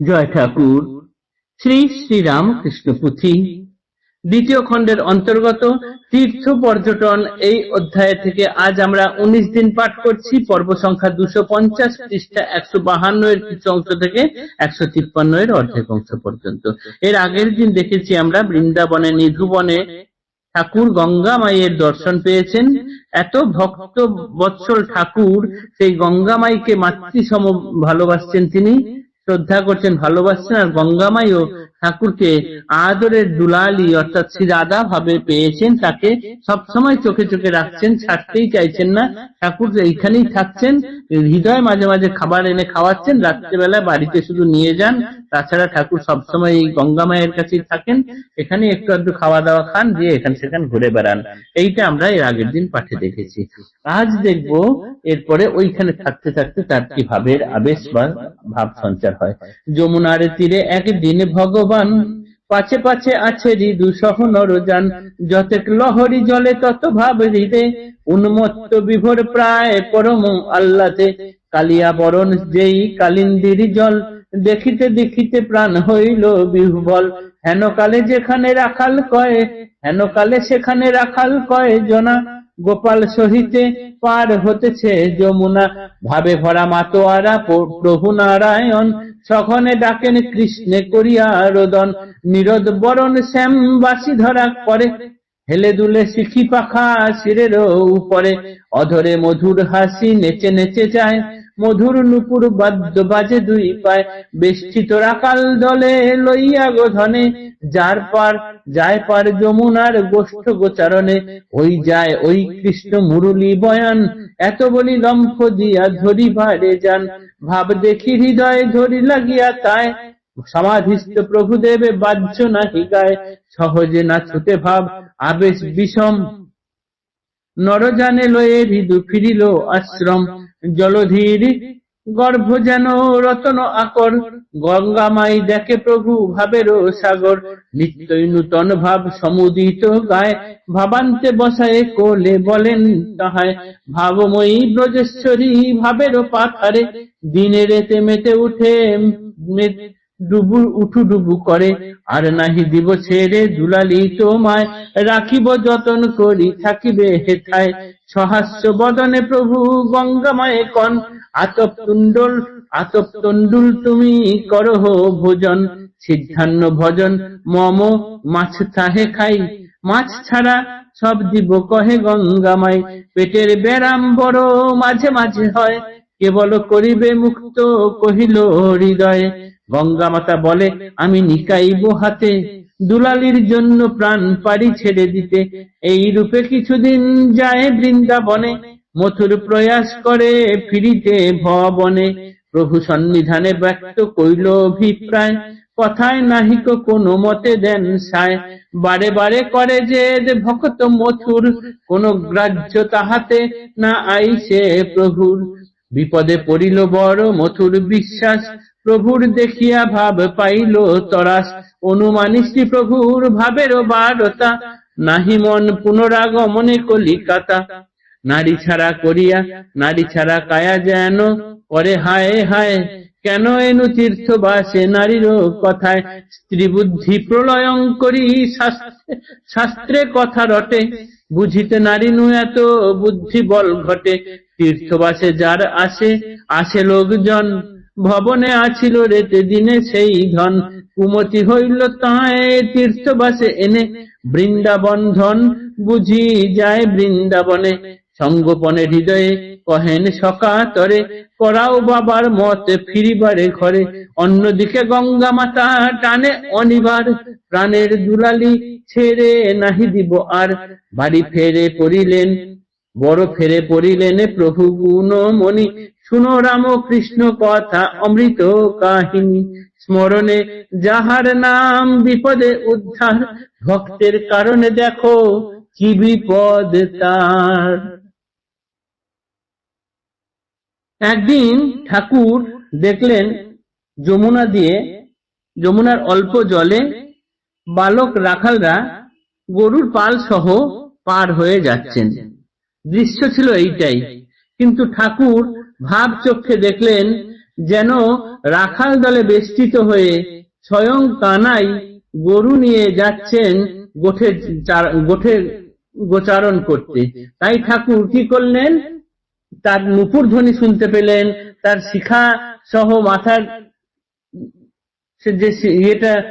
জয় ঠাকুর। শ্রী শ্রী রামকৃষ্ণ পুঁথি। দ্বিতীয় খণ্ডের অন্তর্গত তীর্থ পর্যটন এই অধ্যায় থেকে আজ আমরা উনিশ দিন পাঠ করছি। পর্ব সংখ্যা দুশো পঞ্চাশ পৃষ্ঠা একশো বাহান্ন এর কিছু অংশ থেকে একশো তিপ্পান্ন এর অর্ধেক অংশ পর্যন্ত। এর আগের দিন দেখেছি আমরা বৃন্দাবনে নিধুবনে ঠাকুর গঙ্গা মায়ের দর্শন পেয়েছেন। এত ভক্ত বৎসল ঠাকুর, সেই গঙ্গা মাইকে মাতৃসম ভালোবাসছেন তিনি। শ্রদ্ধা করছেন ভালোবাসছেন আর গঙ্গামাইও ঠাকুরকে আদরের দুলালি অর্থাৎ শ্রীরাধা ভাবে পেয়েছেন, তাকে সবসময় চোখে চোখে রাখছেন, ছাড়তেই চাইছেন না। ঠাকুর এইখানেই থাকছেন, হৃদয় মাঝে মাঝে খাবার এনে খাওয়াচ্ছেন, রাত্রেবেলা বাড়িতে শুধু নিয়ে যান। তাছাড়া ঠাকুর সবসময় এই গঙ্গা মায়ের কাছেই থাকেন। এখানে একটু আধটু খাওয়া দাওয়া খান, দিয়ে এখান সেখান ঘুরে বেড়ান। এইটা আমরা এর আগের দিন পাঠে দেখেছি। আজ দেখব এরপরে ওইখানে থাকতে থাকতে তার কি ভাবের আবেশ বা ভাব সঞ্চার হয়। যমুনার তীরে একদিন ভগবান পাছে পাছে আছে ঋদু সহ নরযান যতেক লহরি জলে তত ভাব হৃদে। উন্মত্ত বিভোর প্রায় পরম আল্লাতে কালিয়া বরণ যেই কালিন্দির জল, দেখিতে দেখিতে প্রাণ হইল বিহ্বল। হেন কালে যেখানে রাখাল কয়ে হেন কালে সেখানে রাখাল কয়ে জনা। গোপাল সহিতে পার হতেছে যমুনা। ভাবে ভরা মাতোয়ারা প্রভু নারায়ণ সখনে ডাকেন কৃষ্ণে করিয়া রোদন। নিরদ বরণ শ্যাম বাসি ধরা করে, হেলে দুলে শিখি পাখা শিরের উপরে। অধরে মধুর হাসি নেচে নেচে যায় মধুর নুপুর বাদ্য বাজে দুই পায়। বেষ্টিত রাকাল দলে লইয়া গোধনে যার পার যায় পার যমুনার গোষ্ঠ গোচারণে। ওই যায় ওই কৃষ্ণ মুরুলি বয়ান, এত বলি লম্ফ দিয়া ধরি ভারে যান। ভাব দেখি হৃদয় ধরি লাগিয়া তাই সমাধিস্থ প্রভুদেবে বাহ্য নাহি গায়। সহজে না ছুটে ভাব, আবেশ বিষম। নরজানে লয়ে হৃদু ফিরিল আশ্রম। জলধীর গর্ভ যেন রতন আকর। গঙ্গামাই দেখে প্রভু ভাবের সাগর। নিত্যই নূতন ভাব সমুদিত গায়। ভাবান্তে বসায় কোলে বলেন তাহায়। ভাবময়ী ব্রজেশ্বরী ভাবের পাথারে দিনে রেতে মেতে উঠে ডুবু, উঠু ডুবু করে। আর নাহি দিব ছেড়ে দুলালি তোমায়। রাখিব যতন করি, থাকিবে হেথায়। সহাস্য বদনে প্রভু গঙ্গামায়ে কন। আতপ তুণ্ডল, আতপ তন্ডুল তুমি করহ ভোজন। সিদ্ধান্ন ভজন, মম মাছ থাহে খাই। মাছ ছাড়া সব দিব কহে গঙ্গামাই পেটের ব্যারাম বড় মাঝে মাঝে হয়। কেবল করিবে মুক্ত কহিল, হৃদয়ে গঙ্গা মাতা বলে, আমি নিকাইব হাতে। দুলালির জন্য প্রাণ পারি ছেড়ে দিতে। এই রূপে কিছুদিন যায় বৃন্দাবনে। মথুর প্রয়াস করে ফিরিতে ভবনে। প্রভু সন্নিধানে ব্যক্ত কইল অভিপ্রায়। কথায় নাহিক কোনো মতে দেন সায়। বারে বারে করে যে ভক্ত মথুর, কোন গ্রাহ্য তাহাতে না আইসে প্রভুর। বিপদে পড়িল বড় মথুর বিশ্বাস, প্রভুর দেখিয়া ভাব পাইল তরাস। অনুমানী শ্রী প্রভুর ভাবের বারতা, নাহি মন পুনরাগমনে কলিকাতা। নারী ছাড়া করিয়া, নারী ছাড়া কায়া যেন? করে হায় হায়, কেন এনু তীর্থ বাসে নারীর কথায়? স্ত্রী বুদ্ধি প্রলয়ং করি শাস্ত্রে কথা রটে। বুঝিতে নারী নু এত বুদ্ধি বল ঘটে। তীর্থবাসে যার আসে আসে লোকজন। ভবনে আছিল রেতে দিনে সেই ধন। কুমতি হইল তাঁয় তীর্থবাসে এনে। বৃন্দাবন ধন বুঝি যায় বৃন্দাবনে। সঙ্গোপনে হৃদয়ে কহেন সকাতরে, করাও বাবার মত ফিরিবারে ঘরে। অন্যদিকে গঙ্গা মাতা টানে অনিবার। প্রাণের দুলালি ছেড়ে নাহি দিব আর। বাড়ি ফেরে পড়িলেন বড় ফেরে পড়িলেন প্রভু গুণমণি শুনো রাম কৃষ্ণ কথা, অমৃত কাহিনী। স্মরণে যাহার নাম বিপদে উদ্ধার, ভক্তের কারণে দেখো কি বিপদ তার। একদিন ঠাকুর দেখলেন যমুনা দিয়ে, যমুনার অল্প জলে বালক রাখালরা গরুর পাল সহ পার হয়ে যাচ্ছেন। দৃশ্য ছিল এইটাই। কিন্তু ঠাকুর ভাব চক্ষে দেখলেন যেন রাখাল দলে বেষ্টিত হয়ে স্বয়ং কানাই গরু নিয়ে যাচ্ছেন গোঠে গোঠের গোচারণ করতে। তাই ঠাকুর কি করলেন? তার নুপুর ধ্বনি শুনতে পেলেন, তার শিখা সহ মাথার যে ইয়েটা,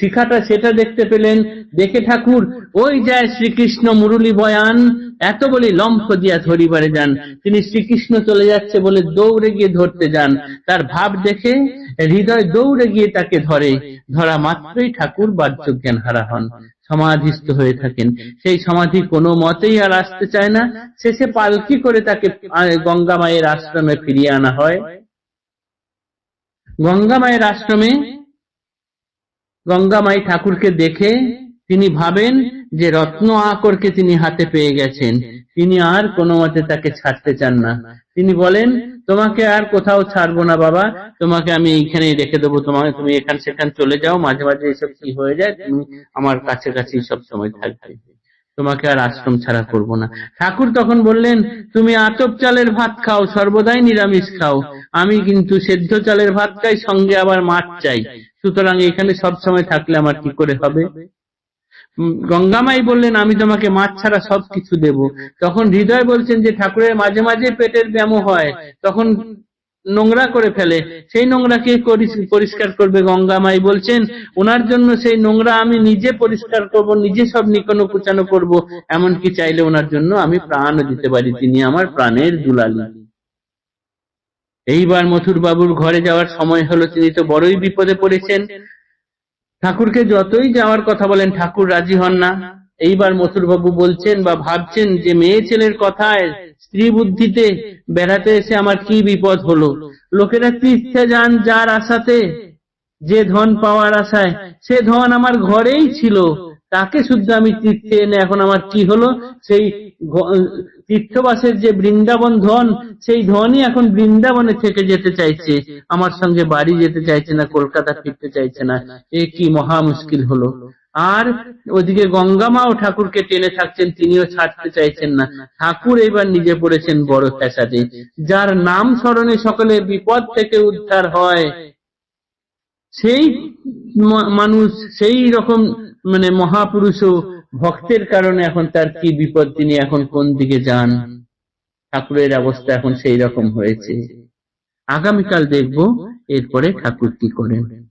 শিখাটা, সেটা দেখতে পেলেন। দেখে ঠাকুর, ওই যায় শ্রীকৃষ্ণ মুরলী বয়ান, এত বলে লম্ফ দিয়া ধরিবারে যান। তিনি শ্রীকৃষ্ণ চলে যাচ্ছে বলে দৌড়ে গিয়ে ধরতে যান। তার ভাব দেখে, হৃদয় দৌড়ে গিয়ে তাকে ধরে। ধরা মাত্রই ঠাকুর বাহ্য জ্ঞান হারা হন। সমাধিস্থ হয়ে থাকেন। সেই সমাধি কোনো মতেই আর আসতে চায় না। শেষে পালকি করে তাকে গঙ্গা মায়ের আশ্রমে ফিরিয়ে আনা হয়। গঙ্গা মায়ের আশ্রমে গঙ্গামাই ঠাকুরকে দেখে তিনি ভাবেন যে রত্ন আকরকে তিনি হাতে পেয়ে গেছেন। তিনি আর কোনো মতে তাকে ছাড়তে চান না। তিনি বলেন, তোমাকে আর কোথাও ছাড়বো না বাবা। তোমাকে আমি এইখানেই রেখে দেবো। তোমাকে তুমি এখান সেখান চলে যাও। মাঝে মাঝে এসব কি হয়ে যায়, তুমি আমার কাছে কাছে সব সময় থাকবে। তোমাকে আর আশ্রম ছাড়া করব না। ঠাকুর তখন বললেন, তুমি আতপ চালের ভাত খাও, সর্বদাই নিরামিষ খাও। আমি কিন্তু সেদ্ধ চালের ভাত খাই, সঙ্গে আবার মাছ চাই। সুতরাং এখানে সব সময় থাকলে আমার কি করে হবে? গঙ্গামাই বললেন, আমি তোমাকে মাছ ছাড়া সব কিছু দেব। তখন হৃদয় বলছেন যে, ঠাকুরের মাঝে মাঝে পেটের ব্যামো হয়। তখন নোংরা করে ফেলে। সেই নোংরা কে পরিষ্কার করবে গঙ্গামাই বলছেন, ওনার জন্য সেই নোংরা আমি নিজে পরিষ্কার করব, নিজে সব নিকনো কুচানো করব, এমনকি চাইলে ওনার জন্য আমি প্রাণও দিতে পারি। তিনি আমার প্রাণের দুলালি। এইবার মথুর বাবুর ঘরে যাওয়ার সময় হলো, তিনি তো বড়ই বিপদে পড়েছেন। ঠাকুরকে যতই যাওয়ার কথা বলেন, ঠাকুর রাজি হন না। এইবার মথুর বাবু বলছেন বা ভাবছেন যে মেয়ে ছেলের কথায় স্ত্রী বুদ্ধিতে বেড়াতে এসে আমার কি বিপদ হলো? লোকেরা তীর্থে যান যার আশাতে। যে ধন পাওয়ার আশায়, সে ধন আমার ঘরেই ছিল। তাকে শুদ্ধ আমি তীর্থে এনে এখন আমার কি হলো? সেই তীর্থবাসের যে বৃন্দাবন ধন, সেই ধনই এখন বৃন্দাবনে থেকে যেতে চাইছে। আমার সঙ্গে বাড়ি যেতে চাইছে না, কলকাতা ফিরতে চাইছে না। এ কি মহা মুশকিল হলো? আর ওদিকে গঙ্গামাও ঠাকুরকে টেনে থাকছেন, তিনিও ছাড়তে চাইছেন না। ঠাকুর এবার নিজে পড়েছেন বড় ফ্যাসাদে। যার নাম স্মরণে সকলে বিপদ থেকে উদ্ধার হয়। সেই মানুষ, সেই রকম মানে মহাপুরুষও ভক্তের কারণে এখন তার কি বিপদ, তিনি এখন কোন দিকে যান? ঠাকুরের অবস্থা এখন সেই রকম হয়েছে। আগামীকাল দেখব এরপরে ঠাকুর কি করেন।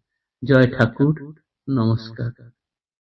জয় ঠাকুর, নমস্কার।